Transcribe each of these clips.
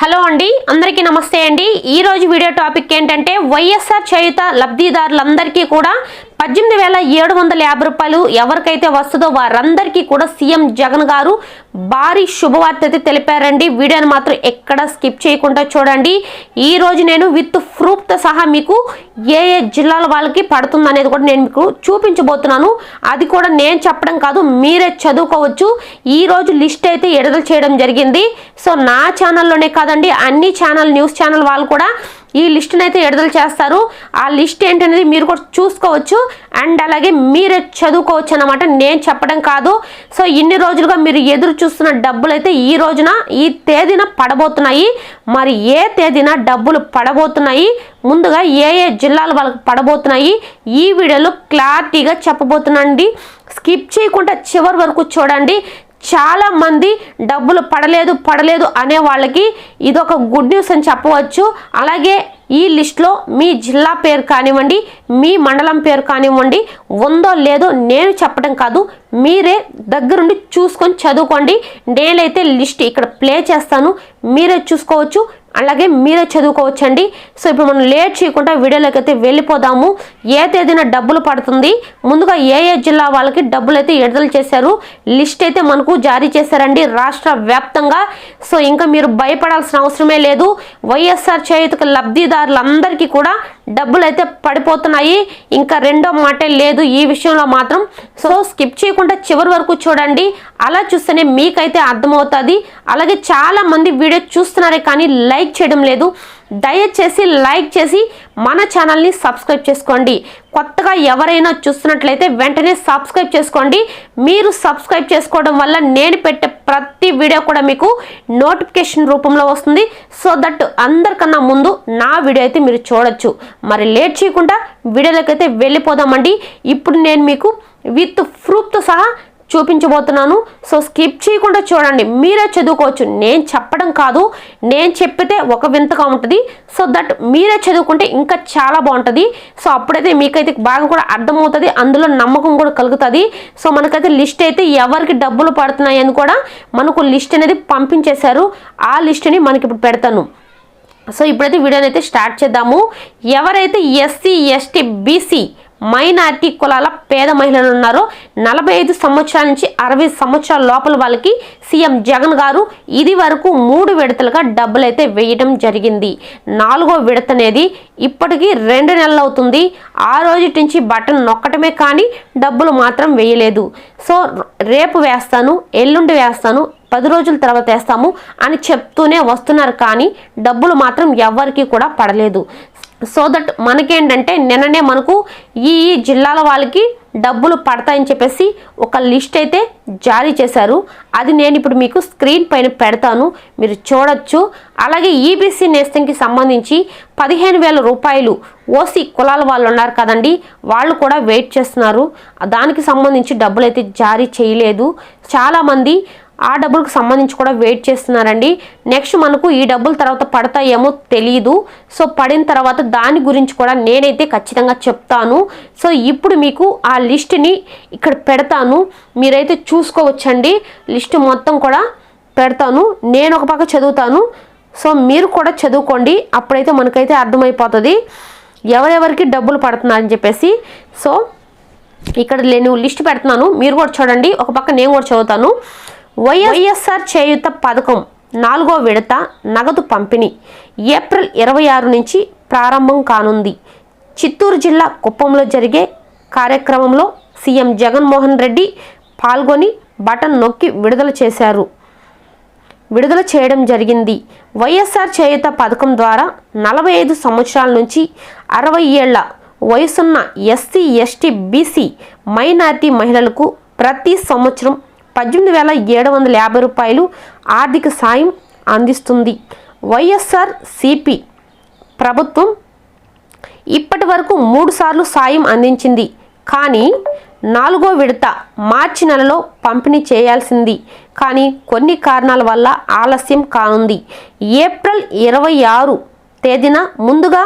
Hello అండి అందరికీ నమస్తే అండి. ఈ రోజు వీడియో టాపిక్ ఏంటంటే వైఎస్ఆర్ చేయుత లబ్ధిదారులందరికీ కూడా పద్దెనిమిది వేల ఏడు వందల యాభై రూపాయలు ఎవరికైతే వస్తుందో వారందరికీ కూడా సీఎం జగన్ గారు భారీ శుభవార్త అయితే తెలిపారండి. వీడియోని మాత్రం ఎక్కడ స్కిప్ చేయకుండా చూడండి. ఈ రోజు నేను విత్ ప్రూఫ్తో సహా మీకు ఏ ఏ జిల్లాల వాళ్ళకి పడుతుంది అనేది కూడా నేను మీకు చూపించబోతున్నాను. అది కూడా నేను చెప్పడం కాదు మీరే చదువుకోవచ్చు. ఈ రోజు లిస్ట్ అయితే విడుదల చేయడం జరిగింది. సో నా ఛానల్లోనే కాదండి అన్ని ఛానల్ న్యూస్ ఛానల్ వాళ్ళు కూడా ఈ లిస్ట్ని అయితే విడుదల చేస్తారు. ఆ లిస్ట్ ఏంటనేది మీరు కూడా చూసుకోవచ్చు. అండ్ అలాగే మీరే చదువుకోవచ్చు అనమాట నేను చెప్పడం కాదు. సో ఇన్ని రోజులుగా మీరు ఎదురు చూస్తున్న డబ్బులు అయితే ఈ రోజున ఈ తేదీన పడబోతున్నాయి. మరి ఏ తేదీన డబ్బులు పడబోతున్నాయి? ముందుగా ఏ ఏ జిల్లాలు వాళ్ళకి పడబోతున్నాయి? ఈ వీడియోలో క్లారిటీగా చెప్పబోతున్నాండి స్కిప్ చేయకుండా చివరి వరకు చూడండి. చాలా మంది డబ్బులు పడలేదు పడలేదు అనే వాళ్ళకి ఇదొక గుడ్ న్యూస్ అని చెప్పవచ్చు. అలాగే ఈ లిస్ట్లో మీ జిల్లా పేరు కానివ్వండి మీ మండలం పేరు కానివ్వండి ఉందో లేదో నేను చెప్పడం కాదు. మీరే దగ్గరుండి చూసుకొని చదువుకోండి. నేనైతే లిస్ట్ ఇక్కడ ప్లే చేస్తాను. మీరే చూసుకోవచ్చు. అలాగే మీరే చదువుకోవచ్చండి. సో ఇప్పుడు మనం లేట్ చేయకుండా వీడియోలోకి అయితే వెళ్ళిపోదాము. ఏ తేదీన డబ్బులు పడుతుంది? ముందుగా ఏ ఏ జిల్లా వాళ్ళకి డబ్బులు అయితే విడుదల చేశారు? లిస్ట్ అయితే మనకు జారీ చేశారండి రాష్ట్ర వ్యాప్తంగా. సో ఇంకా మీరు భయపడాల్సిన అవసరమే లేదు. వైఎస్ఆర్ చేయుతకు లబ్ధిదారులందరికీ కూడా డబ్బులు అయితే పడిపోతున్నాయి. ఇంకా రెండో మాటే లేదు ఈ విషయంలో మాత్రం. సో స్కిప్ చేయకుండా చివరి వరకు చూడండి. అలా చూస్తేనే మీకైతే అర్థమవుతుంది. అలాగే చాలా మంది వీడియో చూస్తున్నారే కానీ లైక్ చేయడం లేదు. దయచేసి లైక్ చేసి మన ఛానల్ని సబ్స్క్రైబ్ చేసుకోండి. కొత్తగా ఎవరైనా చూస్తున్నట్లయితే వెంటనే సబ్స్క్రైబ్ చేసుకోండి. మీరు సబ్స్క్రైబ్ చేసుకోవడం వల్ల నేను పెట్టే ప్రతి వీడియో కూడా మీకు నోటిఫికేషన్ రూపంలో వస్తుంది. సో దట్ అందరికన్నా ముందు నా వీడియో అయితే మీరు చూడొచ్చు. మరి లేట్ చేయకుండా వీడియోలోకి అయితే వెళ్ళిపోదామండి. ఇప్పుడు నేను మీకు విత్ ప్రూఫ్తో సహా చూపించబోతున్నాను. సో స్కిప్ చేయకుండా చూడండి. మీరే చదువుకోవచ్చు. నేను చెప్పడం కాదు. నేను చెప్పితే ఒక వింతగా ఉంటుంది. సో దట్ మీరే చదువుకుంటే ఇంకా చాలా బాగుంటుంది. సో అప్పుడైతే మీకైతే బాగా కూడా అర్థమవుతుంది. అందులో నమ్మకం కూడా కలుగుతుంది. సో మనకైతే లిస్ట్ అయితే ఎవరికి డబ్బులు పడుతున్నాయి అని కూడా మనకు లిస్ట్ అనేది పంపించేశారు. ఆ లిస్ట్ని మనకి ఇప్పుడు పెడతాను. సో ఇప్పుడైతే వీడియోని అయితే స్టార్ట్ చేద్దాము. ఎవరైతే ఎస్సీ ఎస్టీ బీసీ మైనార్టీ కులాల పేద మహిళలు ఉన్నారు. నలభై ఐదు సంవత్సరాల నుంచి అరవై సంవత్సరాల లోపల వాళ్ళకి సీఎం జగన్ గారు ఇది వరకు మూడు విడతలుగా డబ్బులు అయితే వేయడం జరిగింది. నాలుగో విడత అనేది ఇప్పటికీ రెండు నెలలు అవుతుంది. ఆ రోజు నుంచి బటన్ నొక్కటమే కానీ డబ్బులు మాత్రం వేయలేదు. సో రేపు వేస్తాను ఎల్లుండి వేస్తాను పది రోజుల తర్వాత వేస్తాము అని చెప్తూనే వస్తున్నారు కానీ డబ్బులు మాత్రం ఎవరికీ కూడా పడలేదు. సో దట్ మనకేంటంటే నిన్ననే మనకు ఈ జిల్లాల వాళ్ళకి డబ్బులు పడతాయని చెప్పేసి ఒక లిస్ట్ అయితే జారీ చేశారు. అది నేను ఇప్పుడు మీకు స్క్రీన్ పైన పెడతాను. మీరు చూడొచ్చు. అలాగే ఈబీసీ నేస్తంకి సంబంధించి పదిహేను వేల రూపాయలు ఓసీ కులాల వాళ్ళు ఉన్నారు కదండి. వాళ్ళు కూడా వెయిట్ చేస్తున్నారు. దానికి సంబంధించి డబ్బులు అయితే జారీ చేయలేదు. చాలామంది ఆ డబ్బులకు సంబంధించి కూడా వెయిట్ చేస్తున్నారండి. నెక్స్ట్ మనకు ఈ డబ్బులు తర్వాత పడతాయేమో తెలియదు సో పడిన తర్వాత దాని గురించి కూడా నేనైతే ఖచ్చితంగా చెప్తాను. సో ఇప్పుడు మీకు ఆ లిస్ట్ని ఇక్కడ పెడతాను. మీరైతే చూసుకోవచ్చండి. లిస్ట్ మొత్తం కూడా పెడతాను. నేను ఒక పక్క చదువుతాను. సో మీరు కూడా చదువుకోండి. అప్పుడైతే మనకైతే అర్థమైపోతుంది. ఎవరెవరికి డబ్బులు పడుతున్నారని చెప్పేసి. సో ఇక్కడ నేను లిస్ట్ పెడుతున్నాను. మీరు కూడా చూడండి. ఒక పక్క నేను కూడా చదువుతాను. వైఎస్ఆర్ చేయుత పథకం నాలుగో విడత నగదు పంపిణీ ఏప్రిల్ ఇరవై ఆరు నుంచి ప్రారంభం కానుంది. చిత్తూరు జిల్లా కుప్పంలో జరిగే కార్యక్రమంలో సీఎం జగన్మోహన్ రెడ్డి పాల్గొని బటన్ నొక్కి విడుదల చేశారు. విడుదల చేయడం జరిగింది. వైఎస్ఆర్ చేయుత పథకం ద్వారా నలభై ఐదు సంవత్సరాల నుంచి అరవై ఏళ్ళ వయసున్న ఎస్సీ ఎస్టీ బీసీ మైనార్టీ మహిళలకు ప్రతి సంవత్సరం పద్దెనిమిది వేల ఏడు వందల యాభై రూపాయలు ఆర్థిక సాయం అందిస్తుంది. వైఎస్ఆర్ సిపి ప్రభుత్వం ఇప్పటి వరకు మూడు సార్లు సాయం అందించింది. కానీ నాలుగో విడత మార్చి నెలలో పంపిణీ చేయాల్సింది. కానీ కొన్ని కారణాల వల్ల ఆలస్యం కానుంది. ఏప్రిల్ ఇరవై ఆరు తేదీన ముందుగా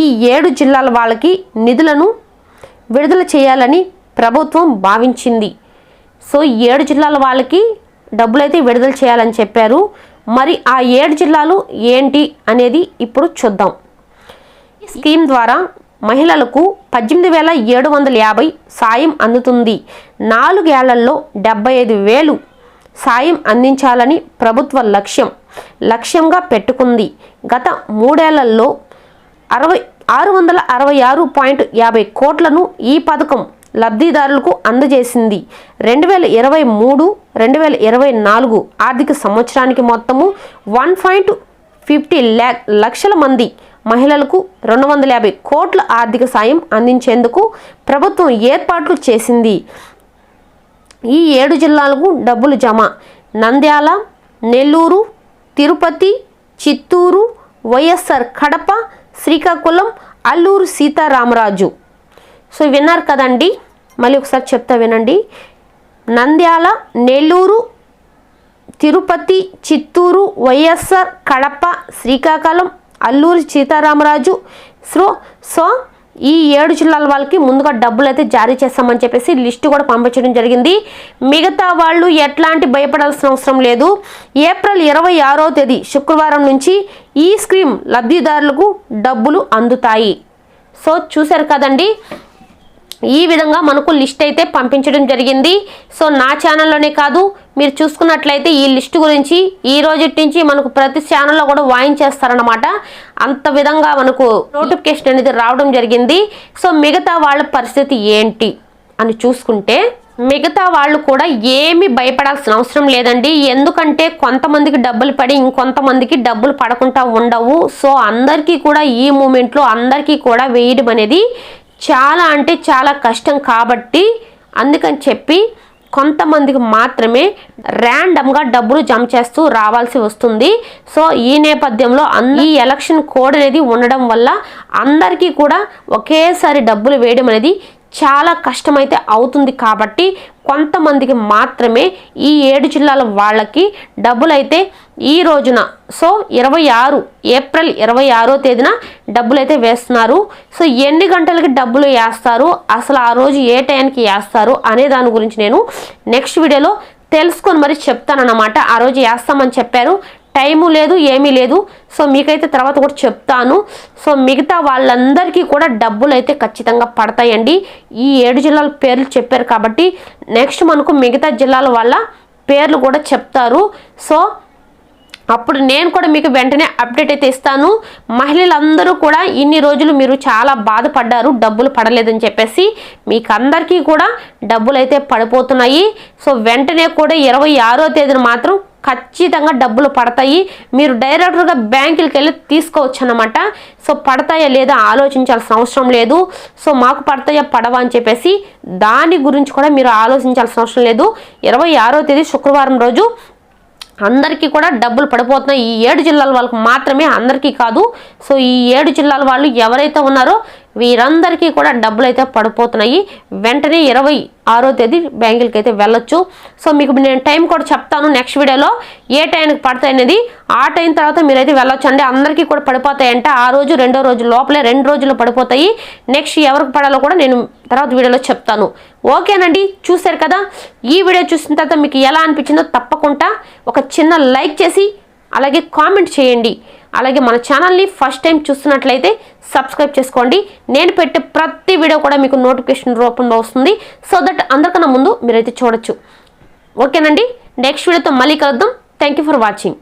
ఈ ఏడు జిల్లాల వాళ్ళకి నిధులను విడుదల చేయాలని ప్రభుత్వం భావించింది. సో ఏడు జిల్లాల వాళ్ళకి డబ్బులు అయితే విడుదల చేయాలని చెప్పారు. మరి ఆ ఏడు జిల్లాలు ఏంటి అనేది ఇప్పుడు చూద్దాం. ఈ స్కీమ్ ద్వారా మహిళలకు పద్దెనిమిది వేల ఏడు వందల యాభై సాయం అందుతుంది. నాలుగేళ్ళలో డెబ్బై ఐదు వేలు సాయం అందించాలని ప్రభుత్వ లక్ష్యం లక్ష్యంగా పెట్టుకుంది. గత మూడేళ్ళలో అరవై ఆరు వందల అరవై ఆరు పాయింట్ యాభై కోట్లను ఈ పథకం లబ్ధిదారులకు అందజేసింది. రెండు వేల ఇరవై మూడు రెండు వేల ఇరవై నాలుగు ఆర్థిక సంవత్సరానికి మొత్తము వన్ పాయింట్ ఫిఫ్టీ ల్యాక్ లక్షల మంది మహిళలకు రెండు వందల యాభై కోట్ల ఆర్థిక సాయం అందించేందుకు ప్రభుత్వం ఏర్పాట్లు చేసింది. ఈ ఏడు జిల్లాలకు డబ్బులు జమ. నంద్యాల నెల్లూరు తిరుపతి చిత్తూరు వైఎస్ఆర్ కడప శ్రీకాకుళం అల్లూరు సీతారామరాజు సో విన్నారు కదండి. మళ్ళీ ఒకసారి చెప్తా వినండి. Nandyal Nellore Tirupati Chittoor YSR Kadapa Srikakulam Alluri Sitaramaraju. So so ఈ ఏడు జిల్లాల వాళ్ళకి ముందుగా డబ్బులు అయితే జారీ చేస్తామని చెప్పేసి లిస్టు కూడా పంపించడం జరిగింది. మిగతా వాళ్ళు ఎట్లాంటి భయపడాల్సిన అవసరం లేదు. ఏప్రిల్ ఇరవై ఆరో తేదీ శుక్రవారం నుంచి ఈ స్కీమ్ లబ్ధిదారులకు డబ్బులు అందుతాయి. సో చూశారు కదండి. ఈ విధంగా మనకు లిస్ట్ అయితే పంపించడం జరిగింది. సో నా ఛానల్లోనే కాదు మీరు చూసుకున్నట్లయితే ఈ లిస్ట్ గురించి ఈ రోజు నుంచి మనకు ప్రతి ఛానల్లో కూడా వాయించేస్తారనమాట అంత విధంగా మనకు నోటిఫికేషన్ అనేది రావడం జరిగింది. సో మిగతా వాళ్ళ పరిస్థితి ఏంటి అని చూసుకుంటే మిగతా వాళ్ళు కూడా ఏమి భయపడాల్సిన అవసరం లేదండి. ఎందుకంటే కొంతమందికి డబ్బులు పడి ఇంకొంతమందికి డబ్బులు పడకుండా ఉండవు. సో అందరికీ కూడా ఈ మూమెంట్లో అందరికీ కూడా వేయడం అనేది చాలా అంటే చాలా కష్టం కాబట్టి అందుకని చెప్పి కొంతమందికి మాత్రమే ర్యాండమ్గా డబ్బులు జమ చేస్తూ రావాల్సి వస్తుంది. సో ఈ నేపథ్యంలో ఈ ఎలక్షన్ కోడ్ అనేది ఉండడం వల్ల అందరికీ కూడా ఒకేసారి డబ్బులు వేయడం అనేది చాలా కష్టమైతే అవుతుంది కాబట్టి కొంతమందికి మాత్రమే ఈ ఏడు జిల్లాల వాళ్ళకి డబ్బులు అయితే ఈ రోజున సో ఇరవై ఆరు ఏప్రిల్ ఇరవై ఆరో తేదీన డబ్బులు అయితే వేస్తున్నారు. సో ఎన్ని గంటలకి డబ్బులు వేస్తారు అసలు ఆ రోజు ఏ టైంకి వేస్తారు అనే దాని గురించి నేను నెక్స్ట్ వీడియోలో తెలుసుకొని మరి చెప్తానన్నమాట. ఆ రోజు వేస్తామని చెప్పారు. టైము లేదు ఏమీ లేదు. సో మీకైతే తర్వాత కూడా చెప్తాను. సో మిగతా వాళ్ళందరికీ కూడా డబ్బులు అయితే ఖచ్చితంగా పడతాయండి. ఈ ఏడు జిల్లాల పేర్లు చెప్పారు కాబట్టి నెక్స్ట్ మనకు మిగతా జిల్లాల వల్ల పేర్లు కూడా చెప్తారు. సో అప్పుడు నేను కూడా మీకు వెంటనే అప్డేట్ అయితే ఇస్తాను. మహిళలందరూ కూడా ఇన్ని రోజులు మీరు చాలా బాధపడ్డారు డబ్బులు పడలేదని చెప్పేసి మీకు అందరికీ కూడా డబ్బులు అయితే పడిపోతున్నాయి. సో వెంటనే కూడా ఇరవై ఆరో తేదీన మాత్రం ఖచ్చితంగా డబ్బులు పడతాయి. మీరు డైరెక్టర్గా బ్యాంకులకి వెళ్ళి తీసుకోవచ్చు అనమాట సో పడతాయా లేదా ఆలోచించాల్సిన అవసరం లేదు. సో మాకు పడతాయా పడవా అని చెప్పేసి దాని గురించి కూడా మీరు ఆలోచించాల్సిన అవసరం లేదు. ఇరవై ఆరో తేదీ శుక్రవారం రోజు అందరికీ కూడా డబ్బులు పడిపోతున్నాయి. ఈ ఏడు జిల్లాల వాళ్ళకి మాత్రమే అందరికీ కాదు. సో ఈ ఏడు జిల్లాల వాళ్ళు ఎవరైతే ఉన్నారో వీరందరికీ కూడా డబ్బులు అయితే పడిపోతున్నాయి. వెంటనే ఇరవై ఆరో తేదీ బ్యాంకులకి అయితే వెళ్ళొచ్చు. సో మీకు నేను టైం కూడా చెప్తాను నెక్స్ట్ వీడియోలో. ఏ టైంకి పడతాయి అనేది. ఆ టైం తర్వాత మీరైతే వెళ్ళొచ్చు. అండి అందరికీ కూడా పడిపోతాయంటే. ఆ రోజు రెండో రోజు లోపలే రెండు రోజులు పడిపోతాయి. నెక్స్ట్ ఎవరికి పడాలో కూడా నేను తర్వాత వీడియోలో చెప్తాను. ఓకేనండి? చూశారు కదా? ఈ వీడియో చూసిన తర్వాత మీకు ఎలా అనిపించిందో తప్పకుండా ఒక చిన్న లైక్ చేసి అలాగే కామెంట్ చేయండి. అలాగే మన ఛానల్ని ఫస్ట్ టైం చూస్తున్నట్లయితే సబ్స్క్రైబ్ చేసుకోండి. నేను పెట్టే ప్రతి వీడియో కూడా మీకు నోటిఫికేషన్ రూపంలో వస్తుంది. సో దట్ అందరికన్నా ముందు మీరైతే చూడొచ్చు. ఓకేనండి? నెక్స్ట్ వీడియోతో మళ్ళీ కలుద్దాం. Thank you for watching